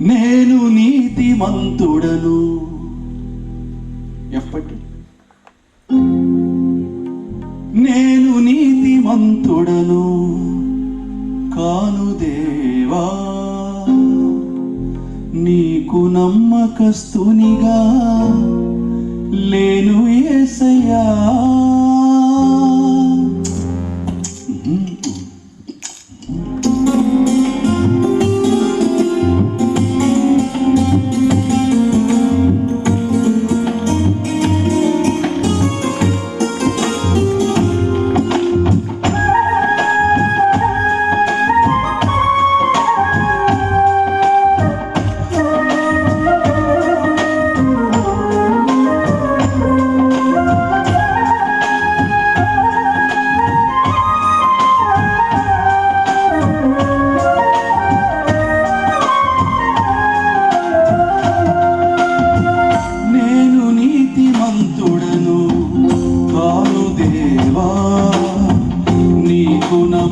నేను నీతి మంతుడను ఎప్పటి? నేను నీతి మంతుడను కాను దేవా నీకు నమ్మకస్తునిగా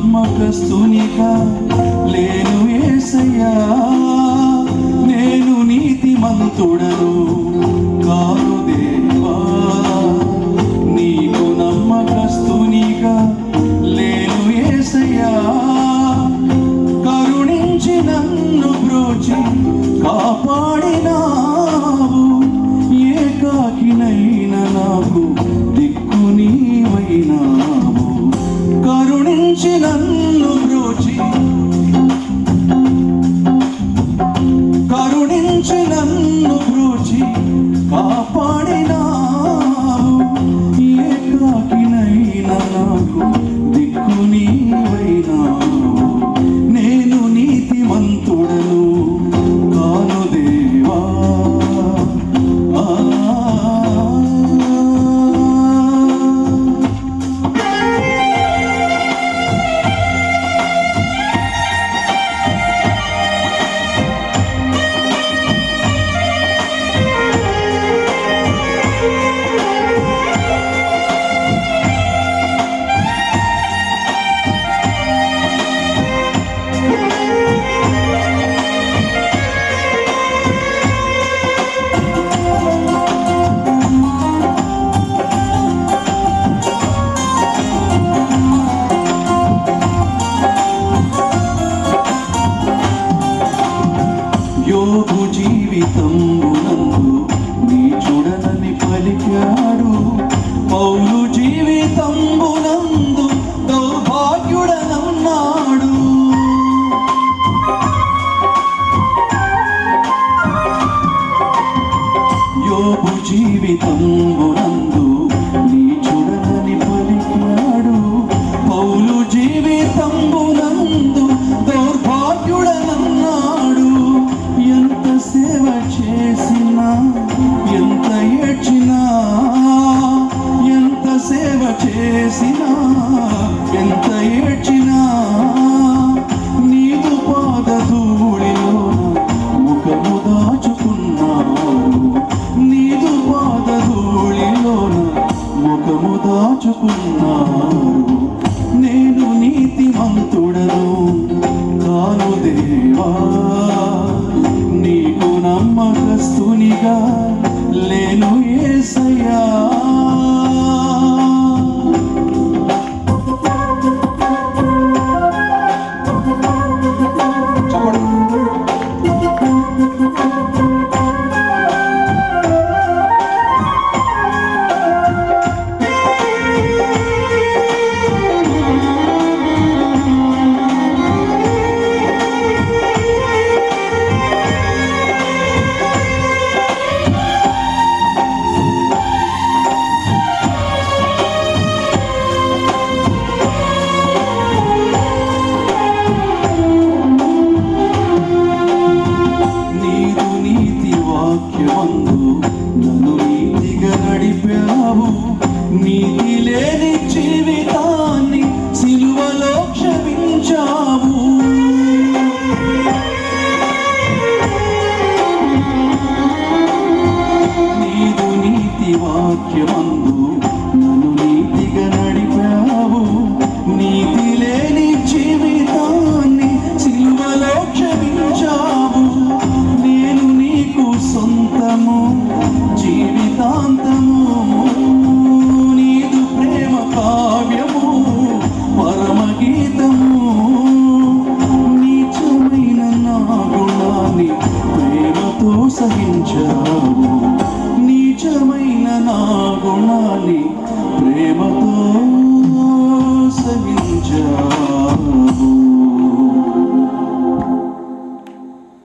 నమ్మకస్తునిగా లేను ఏసయ్యా. నేను నీతి నీతిమంతుడను కారు దేవా యోబు జీవితం నందు నీచుడనని పలికాడు. పౌలు జీవితం నందు దౌర్భాగ్యుడనన్నాడు. యోబు జీవితం మధ్యస్థునిగా లేను ఏసయ్యా. Akiwandu నా గుణాన్ని ప్రేమతో